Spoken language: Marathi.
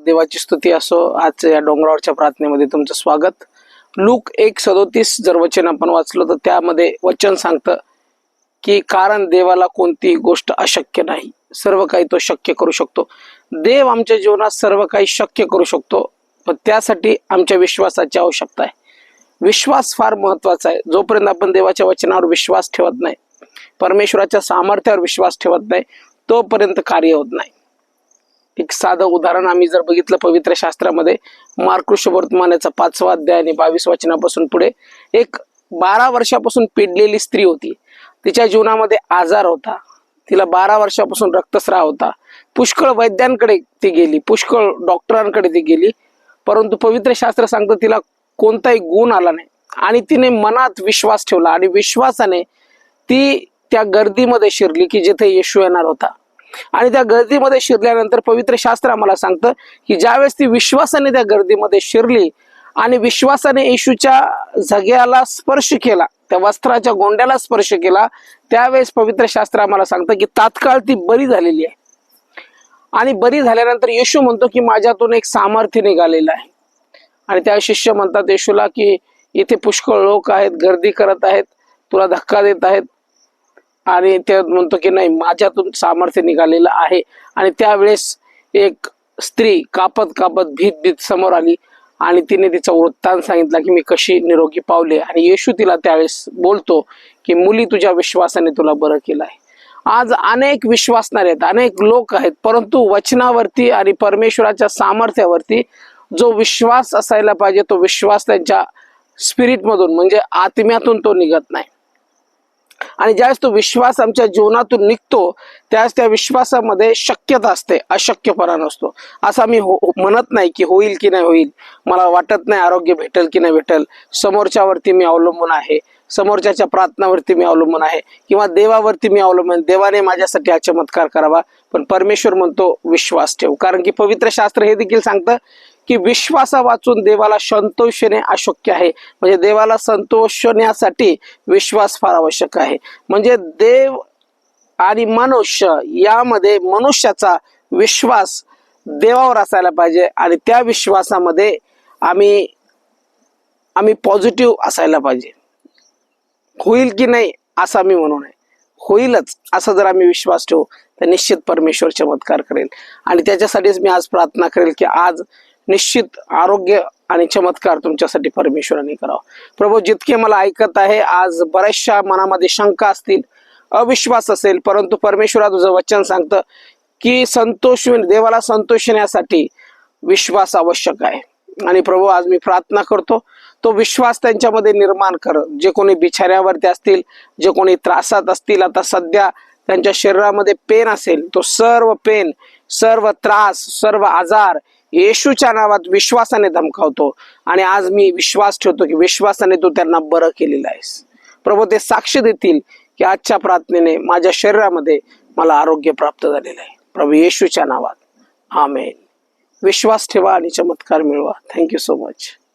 देवाची स्तुती असो. आज या डोंगरावरच्या प्रार्थनेमध्ये तुमचं स्वागत. लूक एक सदोतीस जर वचन आपण वाचलं तर त्यामध्ये वचन सांगतं की कारण देवाला कोणती गोष्ट अशक्य नाही. सर्व काही तो शक्य करू शकतो. देव आमच्या जीवनात सर्व काही शक्य करू शकतो. पण त्यासाठी आमच्या विश्वासाची आवश्यकता आहे. विश्वास फार महत्त्वाचा आहे. जोपर्यंत आपण देवाच्या वचनावर विश्वास ठेवत नाही परमेश्वराच्या सामर्थ्यावर विश्वास ठेवत नाही तोपर्यंत कार्य होत नाही. एक साधं उदाहरण आम्ही जर बघितलं पवित्र शास्त्रामध्ये मार्कृष वर्तमानाचा पाचवा अध्याय आणि बावीस वचनापासून पुढे एक बारा वर्षापासून पिडलेली स्त्री होती. तिच्या जीवनामध्ये आजार होता. तिला बारा वर्षापासून रक्तस्राव होता. पुष्कळ वैद्यांकडे ती गेली पुष्कळ डॉक्टरांकडे ती गेली परंतु पवित्र शास्त्र सांगतं तिला कोणताही गुण आला नाही. आणि तिने मनात विश्वास ठेवला आणि विश्वासाने ती त्या गर्दीमध्ये शिरली की जिथे येशू येणार होता. आणि त्या गर्दीमध्ये शिरल्यानंतर पवित्र शास्त्र आम्हाला सांगतं की ज्यावेळेस ती विश्वासाने त्या गर्दीमध्ये शिरली आणि विश्वासाने येशूच्या झग्याला स्पर्श केला त्या वस्त्राच्या गोंड्याला स्पर्श केला त्यावेळेस पवित्र शास्त्र आम्हाला सांगतं की तात्काळ ती बरी झालेली आहे. आणि बरी झाल्यानंतर येशू म्हणतो की माझ्यातून एक सामर्थ्य निघालेलं आहे. आणि त्या शिष्य म्हणतात येशूला की इथे पुष्कळ लोक आहेत गर्दी करत आहेत तुला धक्का देत आहेत आणि ते म्हणतो की नाही माझ्यातून सामर्थ्य निघालेलं आहे. आणि त्यावेळेस एक स्त्री कापत कापत भीत भीत समोर आली आणि तिने तिचा वृत्तांत सांगितला की मी कशी निरोगी पावले. आणि येशू तिला त्यावेळेस बोलतो की मुली तुझ्या विश्वासाने तुला बरं केलं आहे आज अनेक विश्वासणारे आहेत अनेक लोक आहेत परंतु वचनावरती आणि परमेश्वराच्या सामर्थ्यावरती जो विश्वास असायला पाहिजे तो विश्वास त्यांच्या स्पिरिटमधून म्हणजे आत्म्यातून तो निघत नाही. आणि ज्यावेळेस तो विश्वास आमच्या जीवनातून निघतो त्यावेळेस त्या विश्वासामध्ये शक्यता असते अशक्यपणा नसतो. असं मी हो, हो म्हणत नाही की होईल की नाही होईल. मला वाटत नाही आरोग्य भेटेल की नाही भेटेल. समोरच्यावरती मी अवलंबून आहे. समोरच्याच्या प्रार्थनावरती मी अवलंबून आहे. किंवा देवावरती मी अवलंबून देवाने माझ्यासाठी हा चमत्कार करावा. पण परमेश्वर म्हणतो विश्वास ठेव. कारण की पवित्र शास्त्र हे देखील सांगतं की विश्वासा वाचून देवाला संतोषणे अशक्य आहे. म्हणजे देवाला संतोषण्यासाठी विश्वास फार आवश्यक आहे. म्हणजे देव आणि मनुष्य यामध्ये मनुष्याचा विश्वास देवावर असायला पाहिजे आणि त्या विश्वासामध्ये आम्ही आम्ही पॉझिटिव्ह असायला पाहिजे. होईल की नाही असं आम्ही म्हणू नये. होईलच असा जर आम्ही विश्वास ठेवू तर निश्चित परमेश्वर चमत्कार करेल आणि त्याच्यासाठीच मी आज प्रार्थना करेल की आज निश्चित आरोग्य आणि चमत्कार तुमच्यासाठी परमेश्वराने करावं. प्रभू जितके मला ऐकत आहे आज बऱ्याचशा मनामध्ये शंका असतील अविश्वास असेल परंतु परमेश्वरा तुझं वचन सांगतं की संतोष देवाला संतोषण्यासाठी विश्वास आवश्यक आहे. आणि प्रभू आज मी प्रार्थना करतो तो विश्वास त्यांच्यामध्ये निर्माण कर. जे कोणी बिछाऱ्यावरती असतील जे कोणी त्रासात असतील आता सध्या त्यांच्या शरीरामध्ये पेन असेल तो सर्व पेन सर्व त्रास सर्व आजार येशूच्या नावात विश्वासाने धमकावतो आणि आज मी विश्वास ठेवतो की विश्वासाने तू त्यांना बरं केलेलं आहेस. प्रभू ते साक्ष देतील की आजच्या प्रार्थनेने माझ्या शरीरामध्ये मला आरोग्य प्राप्त झालेलं आहे. प्रभू येशूच्या नावात. आमेन. विश्वास ठेवा आणि चमत्कार मिळवा. Thank you so much